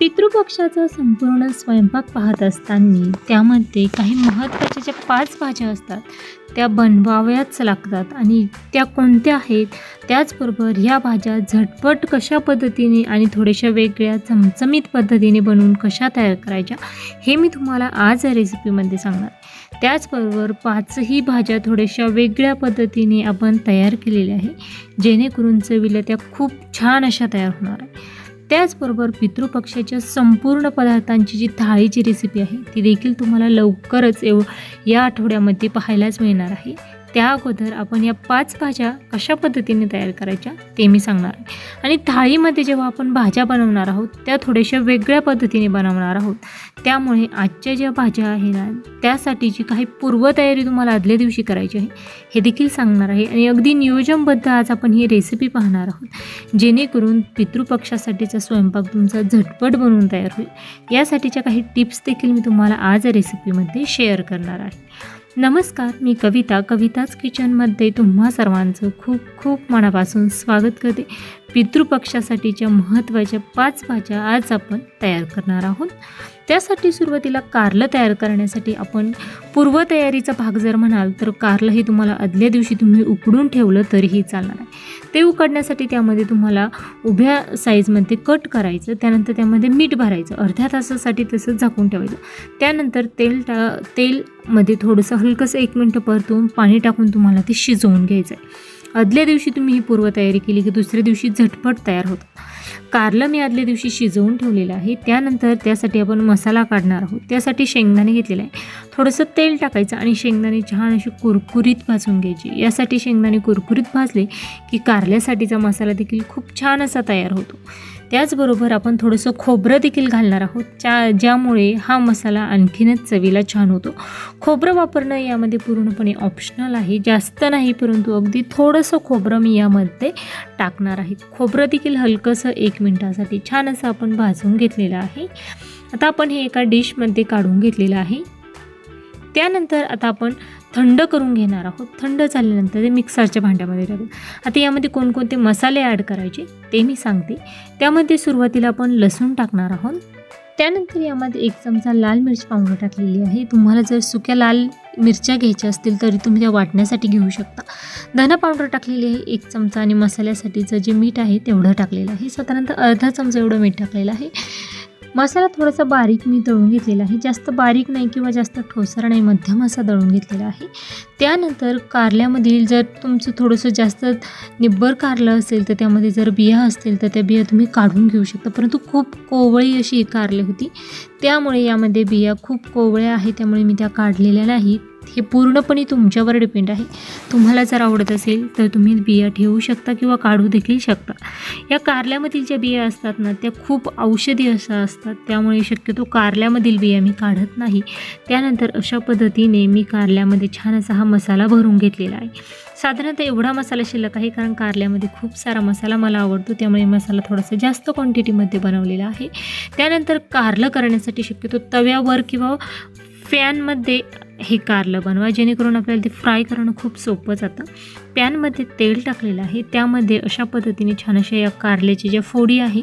पितृपक्षाचा संपूर्ण स्वयंपाक पाहत असताना त्यामध्ये काही महत्त्वाच्या ज्या पाच भाज्या असतात त्या बनवाव्याच लागतात आणि त्या कोणत्या आहेत त्याचबरोबर ह्या भाज्या झटपट कशा पद्धतीने आणि थोड्याशा वेगळ्या चमचमीत पद्धतीने बनवून कशा तयार करायच्या हे मी तुम्हाला आज या रेसिपीमध्ये सांगणार. त्याचबरोबर पाचही भाज्या थोड्याशा वेगळ्या पद्धतीने आपण तयार केलेल्या आहे जेणेकरून चवीला त्या खूप छान अशा तयार होणार आहे त्याचबरोबर पितृपक्षाच्या संपूर्ण पदार्थांची जी थाळीची रेसिपी आहे ती देखील तुम्हाला लवकरच एव या आठवड्यामध्ये पाहायलाच मिळणार आहे. त्या अगोदर आपण या पाच भाज्या कशा पद्धतीने तयार करायच्या ते मी सांगणार आहे. आणि थाळीमध्ये जेव्हा आपण भाज्या बनवणार आहोत त्या थोड्याशा वेगळ्या पद्धतीने बनवणार आहोत. त्यामुळे आजच्या ज्या भाज्या आहे ना त्यासाठीची काही पूर्वतयारी तुम्हाला आदल्या दिवशी करायची आहे हे देखील सांगणार आहे. आणि अगदी नियोजनबद्ध आज आपण ही रेसिपी पाहणार आहोत. जेणेकरून पितृपक्षासाठीचा स्वयंपाक तुमचा झटपट बनवून तयार होईल. यासाठीच्या काही टिप्स देखील मी तुम्हाला आज रेसिपीमध्ये शेअर करणार आहे. नमस्कार मी कविता. कविताच किचनमध्ये तुम्हा सर्वांचं खूप खूप मनापासून स्वागत करते. पितृपक्षासाठीच्या महत्त्वाच्या पाच भाज्या आज आपण तयार करणार आहोत. त्यासाठी सुरुवातीला कारलं तयार करण्यासाठी आपण पूर्वतयारीचा भाग जर म्हणाल तर कारलं हे तुम्हाला आदल्या दिवशी तुम्ही उकडून ठेवलं तरीही चालणार आहे. ते उकडण्यासाठी त्यामध्ये तुम्हाला उभ्या साईजमध्ये कट करायचं त्यानंतर त्यामध्ये मीठ भरायचं अर्ध्या तासासाठी तसं झाकून ठेवायचं. त्यानंतर तेल टा तेलमध्ये थोडंसं हलकंसं एक मिनटं परतून पाणी टाकून तुम्हाला ते शिजवून घ्यायचं आहे. आदल्या दिवशी तुम्ही ही पूर्वतयारी केली की दुसऱ्या दिवशी झटपट तयार होतं. कारलं मी आदल्या दिवशी शिजवून ठेवलेलं आहे. त्यानंतर त्यासाठी आपण मसाला काढणार आहोत. त्यासाठी शेंगदाणे घेतलेले आहे. थोडंसं तेल टाकायचं आणि शेंगदाणे छान अशी कुरकुरीत भाजून घ्यायची. यासाठी शेंगदाणे कुरकुरीत भाजले की कारल्यासाठीचा मसाला देखील खूप छान असा तयार होतो. त्याचबरोबर आपण थोडंसं खोबरं देखील घालणार आहोत. ज्या ज्यामुळे हा मसाला आणखीनच चवीला छान होतो. खोबरं वापरणं यामध्ये पूर्णपणे ऑप्शनल आहे. जास्त नाही परंतु अगदी थोडंसं खोबरं मी यामध्ये टाकणार आहे. खोबरं देखील हलकंसं एक मिनटासाठी छान असं आपण भाजून घेतलेलं आहे. आता आपण हे एका डिशमध्ये काढून घेतलेलं आहे. त्यानंतर आता आपण थंड करून घेणार आहोत. थंड झाल्यानंतर ते मिक्सरच्या भांड्यामध्ये टाकू. आता यामध्ये कोणकोणते मसाले ॲड करायचे ते मी सांगते. त्यामध्ये सुरुवातीला आपण लसूण टाकणार आहोत. त्यानंतर यामध्ये एक चमचा लाल मिरची पावडर टाकलेली आहे. तुम्हाला जर सुक्या लाल मिरच्या घ्यायच्या असतील तरी तुम्ही त्या वाटण्यासाठी घेऊ शकता. धना पावडर टाकलेली आहे एक चमचा आणि मसाल्यासाठीचं जे मीठ आहे तेवढं टाकलेलं आहे. साधारणतः अर्धा चमचा एवढं मीठ टाकलेलं आहे. मसाला थोडासा बारीक मी दळून घेतलेला आहे. जास्त बारीक नाही किंवा जास्त ठोसर नाही मध्यम असा दळून घेतलेला आहे. त्यानंतर कारल्यामधील जर तुमचं थोडंसं जास्त निब्बर कारलं असेल तर त्यामध्ये जर बिया असतील तर त्या बिया तुम्ही काढून घेऊ शकता. परंतु खूप कोवळी अशी कारले कारली होती. त्यामुळे यामध्ये बिया खूप कोवळ्या आहेत त्यामुळे मी त्या काढलेल्या नाहीत. हे पूर्णपणे तुमच्यावर डिपेंड आहे. तुम्हाला जर आवडत असेल तर तुम्ही बिया ठेवू शकता किंवा काढू देखील शकता. या कारल्यामधील ज्या बिया असतात ना त्या खूप औषधी अशा असतात. त्यामुळे शक्यतो कारल्यामधील बिया मी काढत नाही. त्यानंतर अशा पद्धतीने मी कारल्यामध्ये छान असा हा मसाला भरून घेतलेला आहे. साधारणतः एवढा मसाला शिल्लक आहे कारण कारल्यामध्ये खूप सारा मसाला मला आवडतो. त्यामुळे मसाला थोडासा जास्त क्वांटिटीमध्ये बनवलेला आहे. त्यानंतर कारलं करण्यासाठी शक्यतो तव्यावर किंवा फॅनमध्ये हे कारलं बनवा जेणेकरून आपल्याला ते फ्राय करणं खूप सोपं जातं. पॅनमध्ये तेल टाकलेलं आहे. त्यामध्ये अशा पद्धतीने छान अशा या कारल्याच्या ज्या फोडी आहे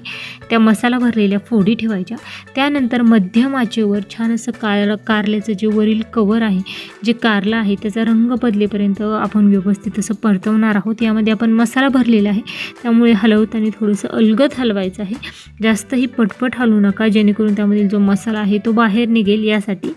त्या मसाला भरलेल्या फोडी ठेवायच्या. त्यानंतर मध्यम आचेवर छान असं कार कारल्याचं जे वरील कवर आहे जे कारलं आहे त्याचा रंग बदलेपर्यंत आपण व्यवस्थित असं परतवणार आहोत. यामध्ये आपण मसाला भरलेला आहे. त्यामुळे हलवताना थोडंसं अलगद हलवायचं आहे. जास्तही पटपट हलवू नका जेणेकरून त्यामधील जो मसाला आहे तो बाहेर निघेल. यासाठी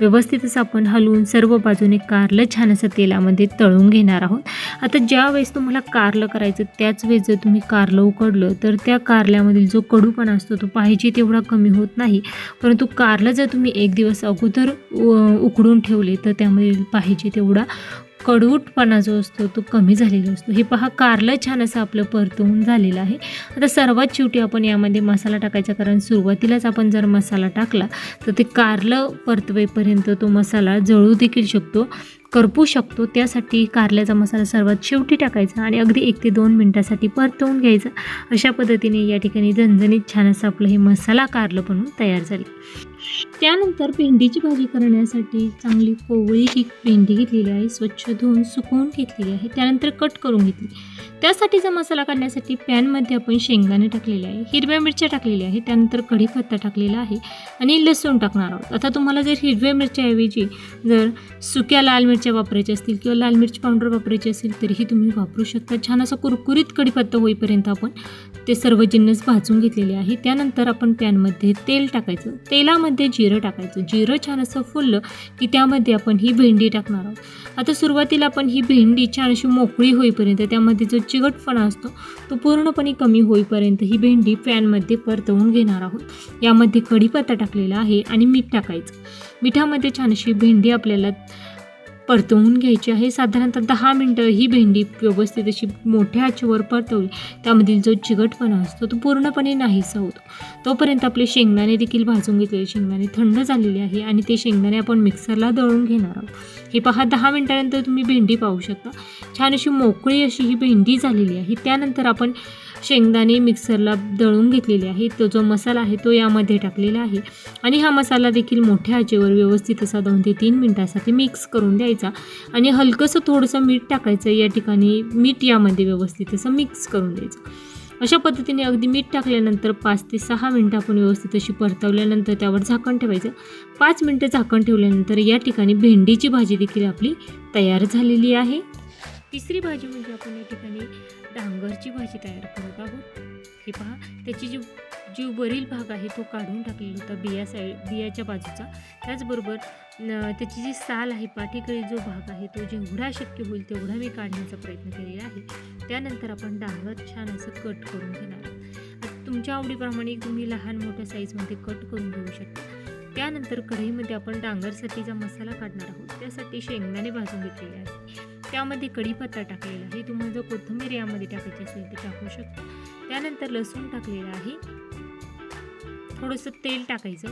व्यवस्थितच आपण हलवून सर्व बाजूने कारलं छान असं तेलामध्ये तळून घेणार आहोत. आता ज्या वेळेस तुम्हाला कारलं करायचं त्याच वेळेस जर तुम्ही कारलं उकडलं तर त्या कारल्यामधील जो कडूपणा असतो तो पाहिजे तेवढा कमी होत नाही. परंतु कारलं जर तुम्ही एक दिवस अगोदर उकडून ठेवले तर त्यामध्ये पाहिजे तेवढा कडवटपणा जो असतो तो कमी झालेला असतो. हे पहा कारलं छान असं आपलं परतवून झालेलं आहे. आता सर्वात शेवटी आपण यामध्ये मसाला टाकायचा कारण सुरुवातीलाच आपण जर मसाला टाकला तर ते कारलं परतवेपर्यंत तो मसाला जळू देखील शकतो. करपू शकतो त्यासाठी कारल्याचा मसाला सर्वात शेवटी टाकायचा आणि अगदी एक ते दोन मिनटासाठी परतवून घ्यायचा. अशा पद्धतीने या ठिकाणी झणझणीत छान असं आपलं हे मसाला कारलं बनवून तयार झाले. त्यानंतर भेंडीची भाजी करण्यासाठी चांगली कोवळी ही भेंडी घेतलेली आहे. स्वच्छ धुवून सुकवून घेतलेली आहे. त्यानंतर कट करून घेतली. त्यासाठीचा मसाला काढण्यासाठी पॅनमध्ये आपण शेंगदाणे टाकलेले आहे हिरव्या मिरच्या टाकलेल्या आहे त्यानंतर कढीपत्ता टाकलेला आहे आणि लसूण टाकणार आहोत. आता तुम्हाला जर हिरव्या मिरच्याऐवजी जर सुक्या लाल मिरच्या वापरायच्या असतील किंवा लाल मिरची पावडर वापरायची असेल तरीही तुम्ही वापरू शकता. छान असा कुरकुरीत कढीपत्ता होईपर्यंत आपण ते सर्व जिन्नस भाजून घेतलेले आहे. त्यानंतर आपण पॅनमध्ये तेल टाकायचं. तेलामध्ये जिरं टाकायचं. जिरं छान असं फुललं की त्यामध्ये आपण ही भेंडी टाकणार आहोत. आता सुरुवातीला आपण ही भेंडी छान अशी मोकळी होईपर्यंत त्यामध्ये जो चिकटपणा असतो तो पूर्णपणे कमी होईपर्यंत ही भेंडी पॅनमध्ये परतवून घेणार आहोत. यामध्ये कढीपत्ता टाकलेला आहे आणि मीठ टाकायचं. मिठामध्ये छानशी भेंडी आपल्याला परतवून घ्यायची आहे. साधारणतः दहा मिनटं ही भेंडी व्यवस्थित अशी मोठ्या आचेवर परतवली. त्यामधील जो चिकटपणा असतो तो पूर्णपणे नाहीसा होतो. तोपर्यंत आपले शेंगदाणे देखील भाजून घेतलेले. शेंगदाणे थंड झालेले आहे आणि ते शेंगदाणे आपण मिक्सरला दळून घेणार आहोत. हे पहा दहा मिनटानंतर तुम्ही भेंडी पाहू शकता. छान अशी मोकळी अशी ही भेंडी झालेली आहे. त्यानंतर आपण शेंगदाणे मिक्सरला दळून घेतलेले आहे. तो जो मसाला आहे तो यामध्ये टाकलेला आहे. आणि हा मसाला देखील मोठ्या आचेवर व्यवस्थित असा दोन ते तीन मिनटासाठी मिक्स करून द्यायचा. आणि हलकंसं थोडंसं मीठ टाकायचं. या ठिकाणी मीठ यामध्ये व्यवस्थित असं मिक्स करून द्यायचं. अशा पद्धतीने अगदी मीठ टाकल्यानंतर पाच ते सहा मिनटं आपण व्यवस्थित अशी परतवल्यानंतर त्यावर झाकण ठेवायचं. पाच मिनटं झाकण ठेवल्यानंतर या ठिकाणी भेंडीची भाजी देखील आपली तयार झालेली आहे. तिसरी भाजी म्हणजे आपण या ठिकाणी डांगरची भाजी तयार करत आहोत. हे पहा त्याची जी जी वरील भाग आहे तो काढून टाकलेला होता बिया साईड बियाच्या बाजूचा. त्याचबरोबर त्याची जी साल आहे पाठीकडे जो भाग आहे तो जेवढा शक्य होईल तेवढा मी काढण्याचा प्रयत्न केलेला आहे. त्यानंतर आपण डांगर छान असं कट करून घेणार आहोत. तुमच्या आवडीप्रमाणे तुम्ही लहान मोठ्या साईजमध्ये कट करून घेऊ शकता. त्यानंतर कढईमध्ये आपण डांगरसाठीचा मसाला काढणार आहोत. त्यासाठी शेंगदाणे भाजून घेतलेले आहे. त्यामध्ये कढीपत्ता टाकलेला आहे. तुम्हाला जर कोथिंबीर यामध्ये टाकायची असेल तर टाकू शकता. त्यानंतर लसूण टाकलेलं आहे. थोडंसं तेल टाकायचं.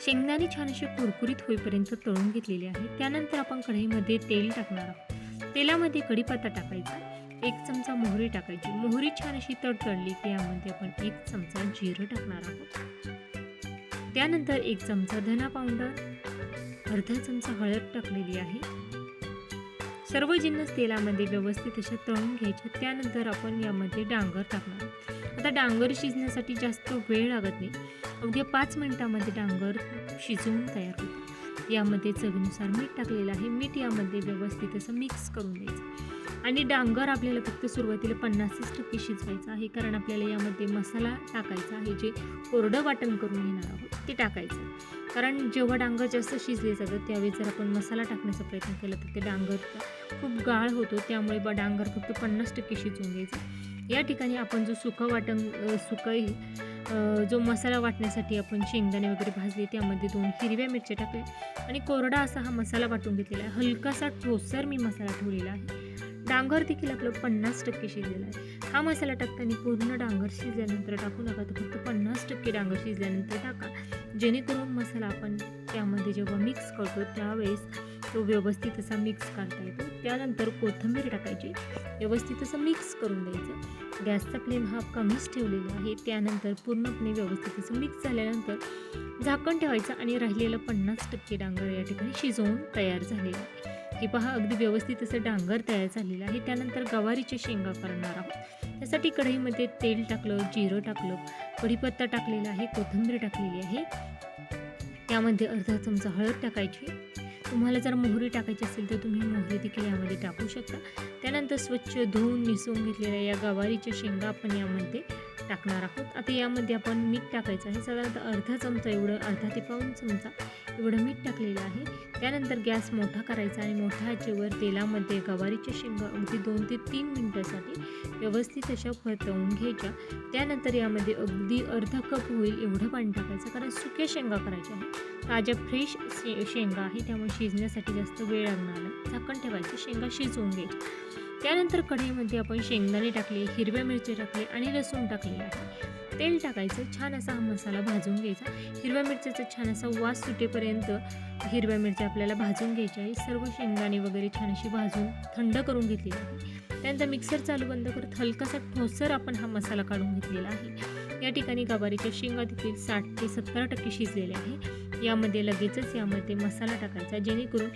शेंगदाणे छान असे कुरकुरीत होईपर्यंत तळून घेतलेले आहे. त्यानंतर आपण कढईमध्ये तेल टाकणार आहोत. तेलामध्ये कढीपत्ता टाकायचा. एक चमचा मोहरी टाकायची. मोहरी छान अशी तडतडली की यामध्ये आपण एक चमचा जिरं टाकणार आहोत. त्यानंतर एक चमचा धना पावडर अर्धा चमचा हळद टाकलेली आहे. सर्व जिन्नस तेलामध्ये व्यवस्थित अशा तळून घ्यायच्या त्यानंतर आपण यामध्ये डांगर टाकणार. आता डांगर शिजण्यासाठी जास्त वेळ लागत नाही. अवघ्या पाच मिनिटामध्ये डांगर शिजवून तयार होतो यामध्ये चवीनुसार मीठ टाकलेलं आहे. मीठ यामध्ये व्यवस्थित असं मिक्स करून द्यायचं आणि डांगर आपल्याला फक्त सुरुवातीला पन्नासच टक्के शिजवायचं आहे कारण आपल्याला यामध्ये मसाला टाकायचा आहे जे कोरडं वाटण करून घेणार आहोत ते टाकायचं. कारण जेव्हा डांगर जास्त शिजले जातं त्यावेळी जर आपण मसाला टाकण्याचा प्रयत्न केला तर ते डांगर खूप गाळ होतो त्यामुळे बा डांगर फक्त पन्नास टक्के शिजवून घ्यायचं. या ठिकाणी आपण जो सुकं वाटण सुकं जो मसाला वाटण्यासाठी आपण शेंगदाणे वगैरे भाजले त्यामध्ये दोन हिरव्या मिरच्या टाकल्या. आणि कोरडा असा हा मसाला वाटून घेतलेला आहे. हलकासा ठोसर मी मसाला ठेवलेला आहे. डांगर देखील आपलं पन्नास टक्के शिजलेला आहे. हा मसाला टाकताना पूर्ण डांगर शिजल्यानंतर टाकू नका तर फक्त पन्नास टक्के डांगर शिजल्यानंतर टाका. जेणेकरून मसाला आपण त्यामध्ये जेव्हा मिक्स करतो त्यावेळेस तो व्यवस्थित असा मिक्स करता येतो. त्यानंतर कोथिंबीर टाकायची. व्यवस्थित असं मिक्स करून द्यायचं. गॅसचा फ्लेम हा कमीच ठेवलेला आहे. त्यानंतर पूर्णपणे व्यवस्थित असं मिक्स झाल्यानंतर झाकण ठेवायचं आणि राहिलेलं पन्नास टक्के डांगर या ठिकाणी शिजवून तयार झालेलं हे पहा अगदी व्यवस्थित असं डांगर तयार झालेलं आहे. त्यानंतर गवारीच्या शेंगा करणार आहोत. त्यासाठी कढईमध्ये तेल टाकलं जिरं टाकलं कढीपत्ता टाकलेला आहे कोथिंबीर टाकलेली आहे. त्यामध्ये अर्धा चमचा हळद टाकायची. तुम्हाला जर मोहरी टाकायची असेल तर तुम्ही मोहरी देखील यामध्ये टाकू शकता. त्यानंतर स्वच्छ धुवून निसवून घेतलेल्या या गवारीच्या शेंगा आपण यामध्ये टाकणार आहोत. आता यामध्ये आपण मीठ टाकायचं आहे. साधारणतः अर्धा चमचा एवढं अर्धा ते पाऊन चमचा एवढं मीठ टाकलेलं आहे. त्यानंतर गॅस मोठा करायचा आणि मोठ्या आचेवर तेलामध्ये गवारीच्या शेंगा अगदी दोन ते तीन मिनटासाठी व्यवस्थित अशा परतवून घ्यायच्या. त्यानंतर यामध्ये अगदी अर्धा कप होईल एवढं पाणी टाकायचं कारण सुक्या शेंगा करायच्या आहे ताज्या फ्रेश शे शेंगा आहे त्यामुळे शिजण्यासाठी जास्त वेळ लागणार नाही झाकण ठेवायचं शेंगा शिजवून घे. त्यानंतर कढईमध्ये आपण शेंगदाणे टाकले हिरव्या मिरची टाकले आणि लसूण टाकले आहे. तेल टाकायचं छान असा हा मसाला भाजून घ्यायचा. हिरव्या मिरच्याचा छान असा वास सुटेपर्यंत हिरव्या मिरच्या आपल्याला भाजून घ्यायच्या आहे सर्व शेंगदाणे वगैरे छान अशी भाजून थंड करून घेतलेली आहे त्यानंतर मिक्सर चालू बंद करत हलकासा ठोसर आपण हा मसाला काढून घेतलेला आहे. या ठिकाणी गवारीच्या शेंगा देखील साठ ते सत्तर टक्के शिजलेल्या आहे यामध्ये लगेचच यामध्ये मसाला टाकायचा जेणेकरून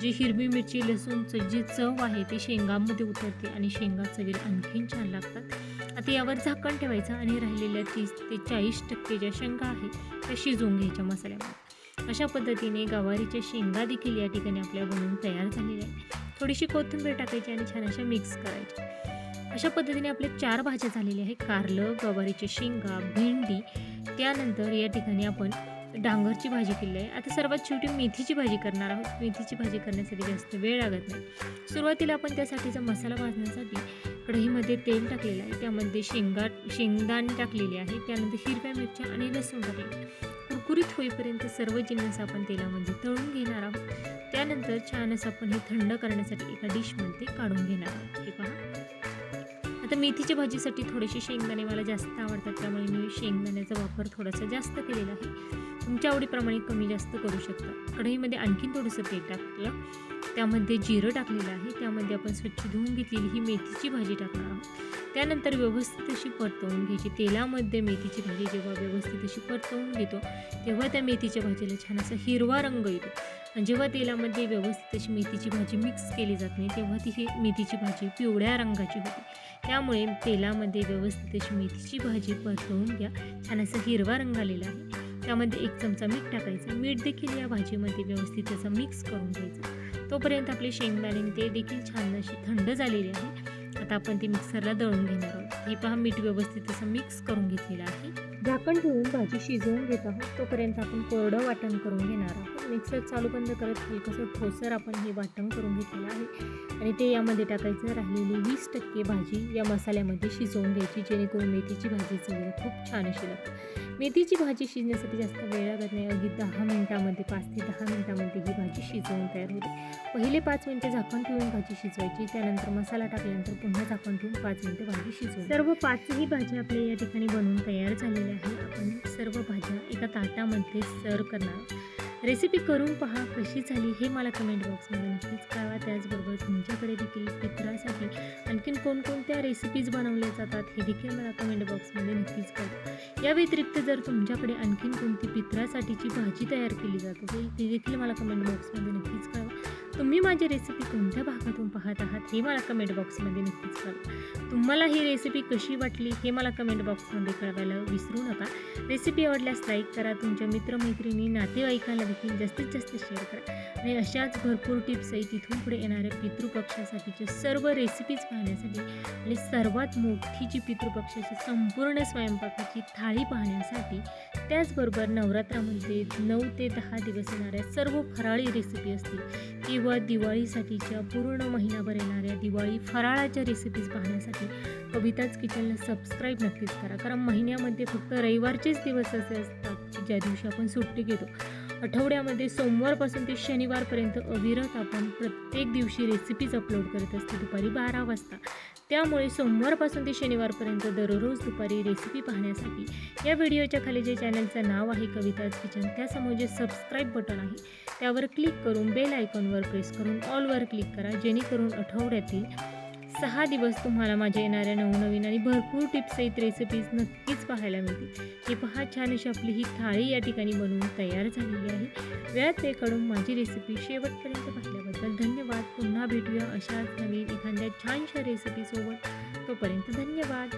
जी हिरवी मिरची लसूणचं जी चव आहे ती शेंगामध्ये उतरते आणि शेंगा चवीला आणखीन छान लागतात. आता यावर झाकण ठेवायचं आणि राहिलेल्या तीस ते चाळीस टक्के ज्या शेंगा आहेत त्या शिजवून घ्यायच्या मसाल्यामध्ये. अशा पद्धतीने गवारीच्या शेंगा देखील या ठिकाणी आपल्या बनवून तयार झालेल्या आहे थोडीशी कोथिंबीर टाकायची आणि छान अशा मिक्स करायच्या अशा पद्धतीने आपल्या चार भाज्या झालेल्या आहेत. कारलं गवारीच्या शेंगा भेंडी त्यानंतर या ठिकाणी आपण डांगरची भाजी केली आहे. आता सर्वात शेवटी मेथीची भाजी करणार आहोत. मेथीची भाजी करण्यासाठी जास्त वेळ लागत नाही. सुरुवातीला आपण त्यासाठीचा मसाला भाजण्यासाठी कढईमध्ये तेल टाकलेलं आहे. त्यामध्ये शेंगा शेंगदाणे टाकलेले आहे. त्यानंतर हिरव्या मिरच्या आणि लसूण टाकले कुरकुरीत होईपर्यंत सर्व जिन्नस आपण तेलामध्ये तळून घेणार आहोत. त्यानंतर छानच आपण हे थंड करण्यासाठी एका डिशमध्ये काढून घेणार आहोत. हे पहा. आता मेथीच्या भाजीसाठी थोडेसे शेंगदाणे मला जास्त आवडतात त्यामुळे मी शेंगदाण्याचा वापर थोडासा जास्त केलेला आहे. तुमच्या आवडीप्रमाणे कमी जास्त करू शकता. कढईमध्ये आणखीन थोडंसं तेल टाकलं. त्यामध्ये जिरं टाकलेलं आहे. त्यामध्ये आपण स्वच्छ धुवून घेतलेली ही मेथीची भाजी टाकणार आहोत. त्यानंतर व्यवस्थित अशी परतवून घ्यायची. तेलामध्ये मेथीची भाजी जेव्हा व्यवस्थित अशी परतवून घेतो तेव्हा त्या मेथीच्या भाजीला छान असा हिरवा रंग येतो. आणि जेव्हा तेलामध्ये व्यवस्थित अशी मेथीची भाजी मिक्स केली जात नाही तेव्हा ती ही मेथीची भाजी पिवळ्या रंगाची होते. त्यामुळे तेलामध्ये व्यवस्थित अशी मेथीची भाजी परतवून घ्या. छान असा हिरवा रंग आलेला आहे. त्यामध्ये एक चमचा मीठ टाकायचं. मीठ देखील या भाजीमध्ये व्यवस्थित असं मिक्स करून घ्यायचं. तोपर्यंत आपले शेंगदाणे ते देखील छान अशी थंड झालेली आहे. आता आपण ती मिक्सरला दळून घेणार आहोत. हे पहा मीठ व्यवस्थित असं मिक्स करून घेतलेलं आहे. झाकण ठेवून भाजी शिजवून घेत आहोत. तोपर्यंत आपण कोरडं वाटण करून घेणार आहोत. मिक्सर चालू बंद करत हलकंसं ठोसर आपण हे वाटण करून घेतलेलं आहे. आणि ते यामध्ये टाकायचं राहिलेली वीस टक्के भाजी या मसाल्यामध्ये शिजवून घ्यायची जेणेकरून मेथीची भाजी चवीला खूप छान अशी लागते. मेथीची भाजी शिजण्यासाठी जास्त वेळ लागत नाही. अगदी दहा मिनटामध्ये पाच ते दहा मिनटामध्ये ही भाजी शिजवून तयार होते. पहिले पाच मिनटं झाकण ठेवून भाजी शिजवायची. त्यानंतर मसाला टाकल्यानंतर पुन्हा झाकण ठेवून पाच मिनटं भाजी शिजवायची सर्व पाचही भाजी आपल्या या ठिकाणी बनवून तयार झालेल्या आहे आपण सर्व भाज्या एका ताटामध्ये सर्व करणार. रेसिपी करून पहा कशी झाली हे मला कमेंट बॉक्समध्ये नक्कीच कळवा. त्याचबरोबर तुमच्याकडे देखील पित्रासाठी आणखीन कोणकोणत्या रेसिपीज बनवल्या जातात हे देखील मला कमेंट बॉक्समध्ये नक्कीच कळवा. या व्यतिरिक्त जर तुमच्याकडे आणखीन कोणती पित्रासाठीची भाजी तयार केली जात असेल ती देखील मला कमेंट बॉक्समध्ये नक्कीच कळवा. तुम्ही माझी रेसिपी कोणत्या भागातून पाहत आहात हे मला कमेंट बॉक्समध्ये नक्कीच कळवा. तुम्हाला ही रेसिपी कशी वाटली हे मला कमेंट बॉक्समध्ये कळवायला विसरू नका. रेसिपी आवडल्यास लाईक करा. तुमच्या मित्रमैत्रिणी नातेवाईकांना माहिती जास्तीत जास्त शेअर करा. आणि अशाच भरपूर टिप्स आहे तिथून पुढे येणाऱ्या पितृपक्षासाठीच्या सर्व रेसिपीज पाहण्यासाठी आणि सर्वात मोठी जी पितृपक्षाची संपूर्ण स्वयंपाकाची थाळी पाहण्यासाठी त्याचबरोबर नवरात्रामध्ये नऊ ते दहा दिवस येणाऱ्या सर्व फराळी रेसिपी असतील किंवा दिवाळीसाठीच्या पूर्ण महिनाभर येणाऱ्या दिवाळी फराळाच्या रेसिपीज पाहण्यासाठी कविताच किचनला सबस्क्राईब नक्कीच करा. कारण महिन्यामध्ये फक्त रविवारचेच दिवस असे असतात ज्या दिवशी आपण सुट्टी घेतो. आठवड्यामध्ये सोमवारपासून ते शनिवारपर्यंत अविरत आपण प्रत्येक दिवशी रेसिपीज अपलोड करत असते दुपारी बारा वाजता. त्यामुळे सोमवारपासून ते शनिवारपर्यंत दररोज दुपारी रेसिपी पाहण्यासाठी या व्हिडिओच्या खाली जे चॅनलचं नाव आहे कविताज किचन त्यासमोर जे सबस्क्राईब बटन आहे त्यावर क्लिक करून बेल आयकॉनवर प्रेस करून ऑलवर क्लिक करा जेणेकरून आठवड्यातील सहा दिवस तुम्हाला माझ्या येणाऱ्या नवनवीन आणि भरपूर टिप्स आहेत रेसिपीज नक्कीच पाहायला मिळतील. हे पहा छान अशी आपली ही थाळी या ठिकाणी बनवून तयार झालेली आहे. वेळात वेळ माझी रेसिपी शेवटपर्यंत पाहिल्याबद्दल धन्यवाद. पुन्हा भेटूया अशाच नवीन एखाद्या छानशा रेसिपीसोबत तोपर्यंत धन्यवाद.